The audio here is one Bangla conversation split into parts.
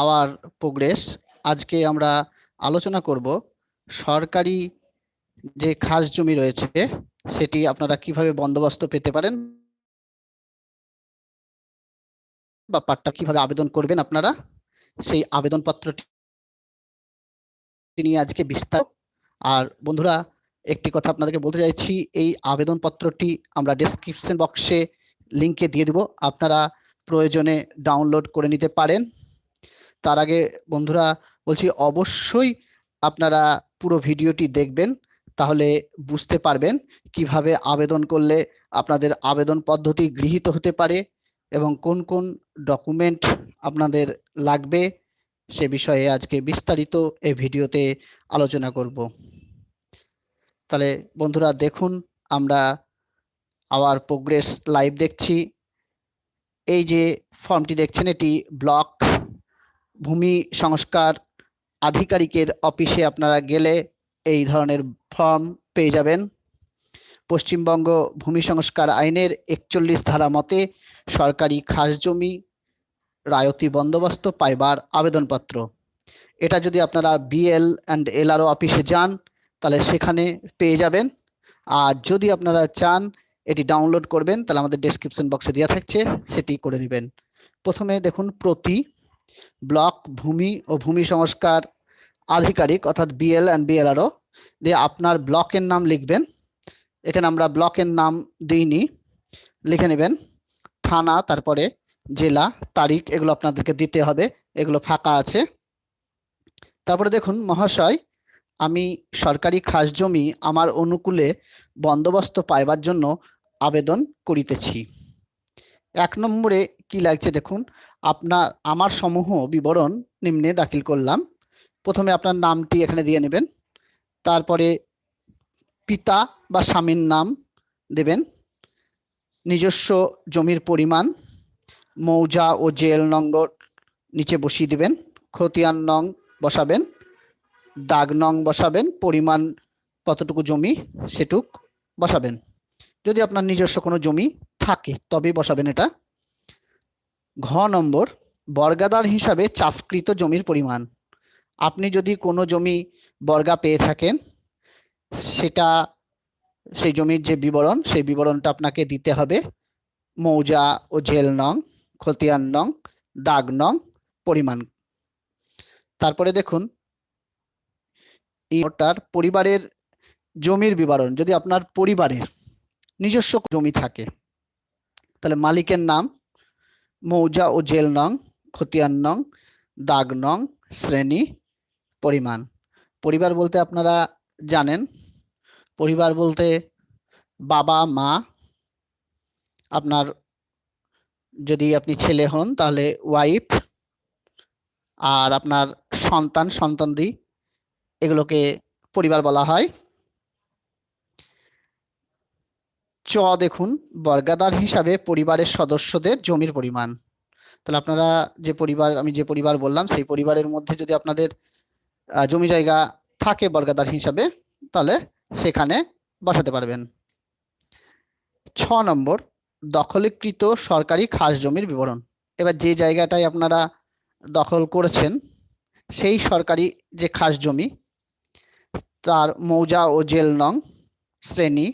Hour progress. আজকে আমরা আলোচনা করব সরকারি যে খাস জমি রয়েছে, সেটি আপনারা কীভাবে বন্দোবস্ত পেতে পারেন বা পাট্টা কীভাবে আবেদন করবেন আপনারা, সেই আবেদনপত্রটি নিয়ে আজকে বিস্তার আর বন্ধুরা, একটি কথা আপনাদেরকে বলতে চাইছি, এই আবেদনপত্রটি আমরা ডেসক্রিপশন বক্সে লিঙ্কে দিয়ে দেব। আপনারা প্রয়োজনে ডাউনলোড করে নিতে পারেন। তার আগে বন্ধুরা বলছি অবশ্যই আপনারা পুরো ভিডিওটি দেখবেন, তাহলে বুঝতে পারবেন কীভাবে আবেদন করলে আপনাদের আবেদন পদ্ধতি গৃহীত হতে পারে এবং কোন কোন ডকুমেন্ট আপনাদের লাগবে সে বিষয়ে আজকে বিস্তারিত এই ভিডিওতে আলোচনা করব। তাহলে বন্ধুরা দেখুন, আমরা আওয়ার প্রোগ্রেস লাইভ দেখছি। এই যে ফর্মটি দেখছেন, এটি ব্লক ভূমি সংস্কার আধিকারিকের অফিসে আপনারা গেলে এই ধরনের ফর্ম পেয়ে যাবেন। পশ্চিমবঙ্গ ভূমি সংস্কার আইনের একচল্লিশ ধারা মতে সরকারি খাস জমি, রায়তি বন্দোবস্ত, পাইবার আবেদনপত্র। এটা যদি আপনারা বিএল অ্যান্ড এলআরও অফিসে যান, তাহলে সেখানে পেয়ে যাবেন। আর যদি আপনারা চান এটি ডাউনলোড করবেন, তাহলে আমাদের ডেসক্রিপশন বক্সে দেওয়া থাকছে, সেটি করে নেবেন। প্রথমে দেখুন প্রতি ব্লক, ভূমি ও ভূমি সংস্কার আধিকারিক অর্থাৎ বিএল অ্যান্ড বিএলআরও দিয়ে আপনার ব্লকের নাম লিখবেন। এখানে আমরা ব্লকের নাম দিইনি, লিখে নেবেন। থানা, তারপরে জেলা, তারিখ, এগুলো আপনাদেরকে দিতে হবে, এগুলো ফাঁকা আছে। তারপরে দেখুন, মহাশয়, আমি সরকারি খাস জমি আমার অনুকূলে বন্দোবস্ত পাইবার জন্য আবেদন করিতেছি। এক নম্বরে কি লাগছে দেখুন আপনার, আমার সমূহ বিবরণ নিম্নে দাখিল করলাম। প্রথমে আপনার নামটি এখানে দিয়ে নেবেন। তারপরে পিতা বা স্বামীর নাম দেবেন। নিজস্ব জমির পরিমাণ, মৌজা ও জেল নম্বর নিচে বসিয়ে দেবেন। খতিয়ান নং বসাবেন। দাগ নং বসাবেন। পরিমাণ কতটুকু জমি সেটুক বসাবেন। যদি আপনার নিজস্ব কোনো জমি থাকে, তবেই বসাবেন এটা। ঘ নম্বর, বর্গাদার হিসাবে চাষকৃত জমির পরিমাণ। আপনি যদি কোনো জমি বর্গা পেয়ে থাকেন, সেটা, সেই জমির যে বিবরণ, সেই বিবরণটা আপনাকে দিতে হবে। মৌজা ও জেল নং, খতিয়ান নং, দাগ নং, পরিমাণ। তারপরে দেখুন ওটার পরিবারের জমির বিবরণ, যদি আপনার পরিবারের নিজস্ব জমি থাকে, তাহলে মালিকের নাম মৌজা ও জেল নং, খতিয়ান নং, দাগ নং, শ্রেণি, পরিমাণ। পরিবার বলতে আপনারা জানেন। পরিবার বলতে বাবা, মা। আপনার যদি আপনি ছেলে হন, তাহলে ওয়াইফ আর আপনার সন্তান, সন্তানদি, এগুলোকে পরিবার বলা হয়। চ দেখুন, বর্গাদার হিসাবে পরিবারের সদস্যদের জমির পরিমাণ। তাহলে আপনারা যে পরিবার, আমি যে পরিবার বললাম, সেই পরিবারের মধ্যে যদি আপনাদের জমি জায়গা থাকে বর্গাদার হিসাবে, তাহলে সেখানে বসাতে পারবেন। ছ নম্বর, দখলীকৃত সরকারি খাস জমির বিবরণ। এবার যে জায়গাটায় আপনারা দখল করেছেন, সেই সরকারি যে খাস জমি, তার মৌজা ও জেল নং, শ্রেণি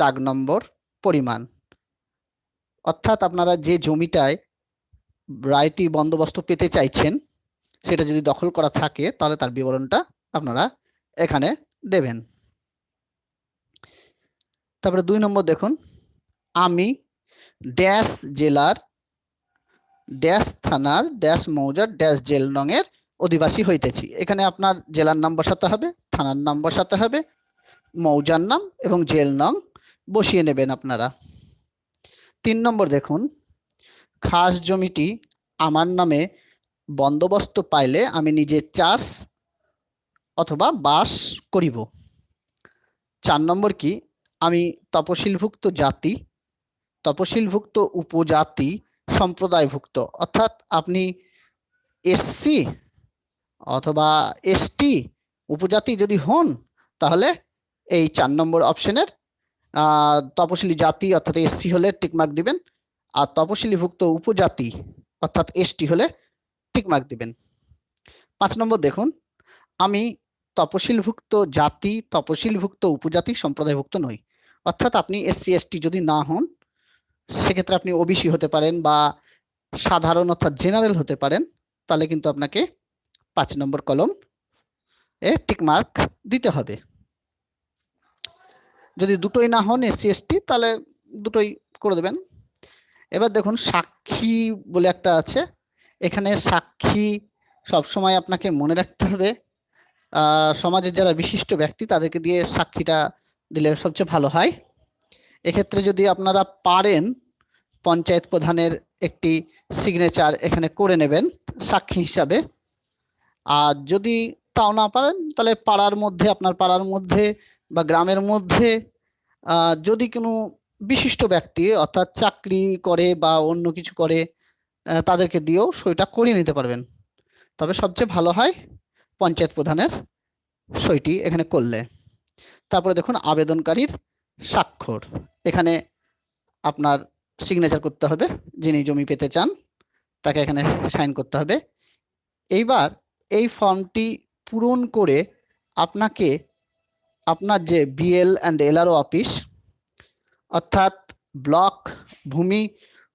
দাগ নম্বর পরিমাণ। অর্থাৎ আপনারা যে জমিটায় রায়তি বন্দোবস্ত পেতে চাইছেন, সেটা যদি দখল করা থাকে, তাহলে তার বিবরণটা আপনারা এখানে দেবেন। তারপরে দুই নম্বর দেখুন, আমি ড্যাশ জেলার, ড্যাশ থানার, ড্যাশ মৌজার, ড্যাশ জেল নংয়ের অধিবাসী হইতেছি। এখানে আপনার জেলার নাম বসাতে হবে, থানার নাম বসাতে হবে, মৌজার নাম এবং জেল নং বসিয়ে নেবেন আপনারা। তিন নম্বর দেখুন, খাস জমিটি আমার নামে বন্দোবস্ত পাইলে আমি নিজে চাষ অথবা বাস করিব। চার নম্বর কি, আমি তপশিলভুক্ত জাতি, তপশিলভুক্ত উপজাতি সম্প্রদায়ভুক্ত। অর্থাৎ আপনি এসসি অথবা এসটি উপজাতি যদি হন, তাহলে এই চার নম্বর অপশনের তপশিলি জাতি অর্থাৎ এসসি হলে টিকমার্ক দিবেন, আর তপশিলিভুক্ত উপজাতি অর্থাৎ এসটি হলে টিকমার্ক দিবেন। পাঁচ নম্বর দেখুন, আমি তপশিলভুক্ত জাতি, তপশিলভুক্ত উপজাতি সম্প্রদায়ভুক্ত নই। অর্থাৎ আপনি এসসি, এসটি যদি না হন, সেক্ষেত্রে আপনি ওবিসি হতে পারেন বা সাধারণ অর্থাৎ জেনারেল হতে পারেন, তাহলে কিন্তু আপনাকে পাঁচ নম্বর কলম এ টিকমার্ক দিতে হবে। যদি দুটোই না হন এসসি এসটি তাহলে দুটোই করে দেবেন। এবার দেখুন, সাক্ষী বলে একটা আছে। এখানে সাক্ষী সবসময় আপনাকে মনে রাখতে হবে সমাজের যারা বিশিষ্ট ব্যক্তি, তাদেরকে দিয়ে সাক্ষীটা দিলে সবচেয়ে ভালো হয়। এক্ষেত্রে যদি আপনারা পারেন, পঞ্চায়েত প্রধানের একটি সিগনেচার এখানে করে নেবেন, সাক্ষী হিসাবে। আর যদি তাও না পারেন, তাহলে পাড়ার মধ্যে, আপনার পাড়ার মধ্যে বা গ্রামের মধ্যে যদি কোনো বিশিষ্ট ব্যক্তি অর্থাৎ চাকরি করে বা অন্য কিছু করে তাদেরকে দিয়েও সইটা করিয়ে নিতে পারবেন। তবে সবচেয়ে ভালো হয় পঞ্চায়েত প্রধানের সইটি এখানে করলে। তারপরে দেখুন, আবেদনকারীর স্বাক্ষর। এখানে আপনার সিগনেচার করতে হবে, যিনি জমি পেতে চান, তাকে এখানে সাইন করতে হবে। এইবার এই ফর্মটি পূরণ করে আপনাকে আপনার যে বিএল অ্যান্ড এলআরও অফিস অর্থাৎ ব্লক ভূমি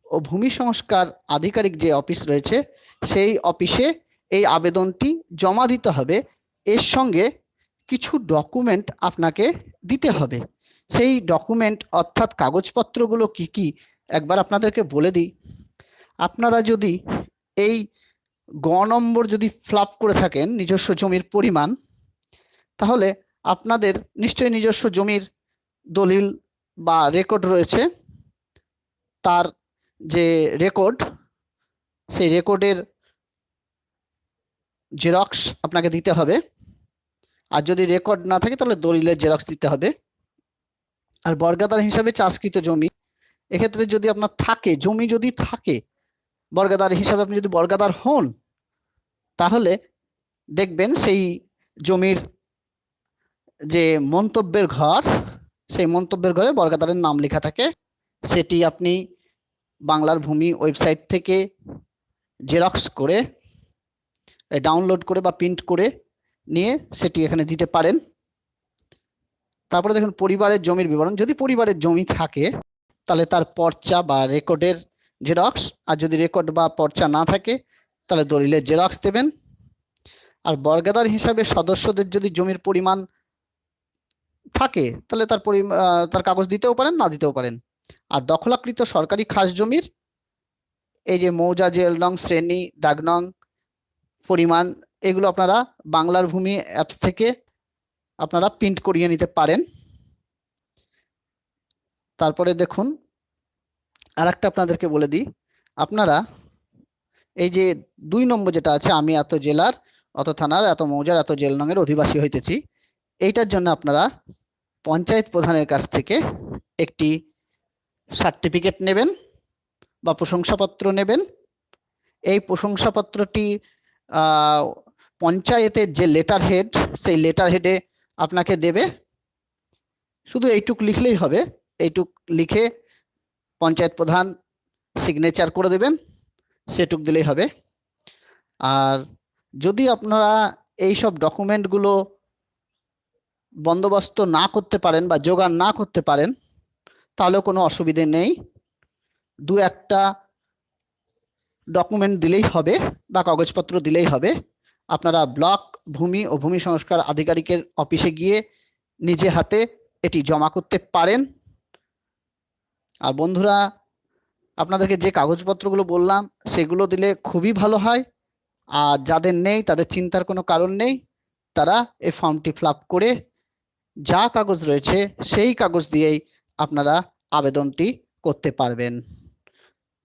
ও ভূমি সংস্কার আধিকারিক যে অফিস রয়েছে, সেই অফিসে এই আবেদনটি জমা দিতে হবে। এর সঙ্গে কিছু ডকুমেন্ট আপনাকে দিতে হবে। সেই ডকুমেন্ট অর্থাৎ কাগজপত্রগুলো কি কি, একবার আপনাদেরকে বলে দিই। আপনারা যদি এই গ নম্বর যদি ফ্লাপ করে থাকেন নিজস্ব জমির পরিমাণ, তাহলে আপনাদের নিশ্চয়ই নিজস্ব জমির দলিল বা রেকর্ড রয়েছে। তার যে রেকর্ড সেই রেকর্ডের জেরক্স আপনাকে দিতে হবে। আর যদি রেকর্ড না থাকে, তাহলে দলিলের জেরক্স দিতে হবে। আর বর্গাদার হিসাবে চাষকৃত জমি, এক্ষেত্রে যদি আপনার থাকে, জমি যদি থাকে বর্গাদার হিসাবে আপনি যদি বর্গাদার হন, তাহলে দেখবেন সেই জমির যে মন্তব্যের ঘর, সেই মন্তব্যের ঘরে বর্গাদারের নাম লেখা থাকে। সেটি আপনি বাংলার ভূমি ওয়েবসাইট থেকে জেরক্স করে ডাউনলোড করে বা প্রিন্ট করে নিয়ে সেটি এখানে দিতে পারেন। তারপরে দেখুন, পরিবারের জমির বিবরণ। যদি পরিবারের জমি থাকে, তাহলে তার পর্চা বা রেকর্ডের জেরক্স। আর যদি রেকর্ড বা পর্চা না থাকে, তাহলে দলিলের জেরক্স দেবেন। আর বর্গাদার হিসাবে সদস্যদের যদি জমির পরিমাণ থাকে, তাহলে তার পরি তার কাগজ দিতেও পারেন, না দিতেও পারেন। আর দখলাকৃত সরকারি খাস জমির এই যে মৌজা জেল নং, শ্রেণি, দাগ নং, পরিমাণ, এগুলো আপনারা বাংলার ভূমি অ্যাপস থেকে আপনারা প্রিন্ট করিয়ে নিতে পারেন। তারপরে দেখুন আর একটা আপনাদেরকে বলে দিই, আপনারা এই যে দুই নম্বর যেটা আছে, আমি এত জেলার, অত থানার, এত মৌজার, এত জেল নঙের অধিবাসী হইতেছি, এইটার জন্য আপনারা পঞ্চায়েত প্রধানের কাছ থেকে একটি সার্টিফিকেট নেবেন বা প্রশংসাপত্র নেবেন। এই প্রশংসাপত্রটি পঞ্চায়েতের যে লেটার হেড সেই লেটার হেডে আপনাকে দেবে। শুধু এইটুক লিখলেই হবে। এইটুক লিখে পঞ্চায়েত প্রধান সিগনেচার করে দেবেন। সেটুক দিলেই হবে। আর যদি আপনারা এই সব ডকুমেন্টগুলো বন্দোবস্ত না করতে পারেন বা জোগাড় না করতে পারেন, তাহলেও কোনো অসুবিধে নেই। দু একটা ডকুমেন্ট দিলেই হবে বা কাগজপত্র দিলেই হবে। আপনারা ব্লক, ভূমি ও ভূমি সংস্কার আধিকারিকের অফিসে গিয়ে নিজে হাতে এটি জমা করতে পারেন। আর বন্ধুরা, আপনাদেরকে যে কাগজপত্রগুলো বললাম, সেগুলো দিলে খুবই ভালো হয়। আর যাদের নেই, তাদের চিন্তার কোনো কারণ নেই। তারা এই ফর্মটি ফিল করে যা কাগজ রয়েছে সেই কাগজ দিয়েই আপনারা আবেদনটি করতে পারবেন।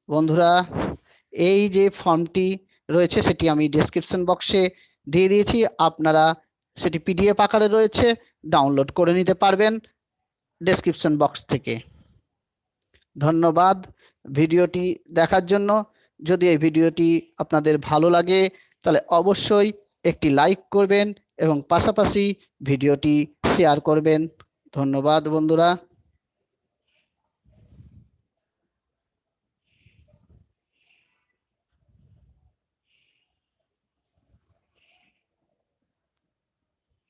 বন্ধুরা, এই যে ফর্মটি রয়েছে সেটি আমি ডেসক্রিপশন বক্সে দিয়ে দিয়েছি। আপনারা সেটি পিডিএফ আকারে রয়েছে ডাউনলোড করে নিতে পারবেন ডেসক্রিপশন বক্স থেকে। ধন্যবাদ ভিডিওটি দেখার জন্য। যদি এই ভিডিওটি আপনাদের ভালো লাগে, তাহলে অবশ্যই একটি লাইক করবেন এবং পাশাপাশি ভিডিওটি শেয়ার করবেন। ধন্যবাদ বন্ধুরা।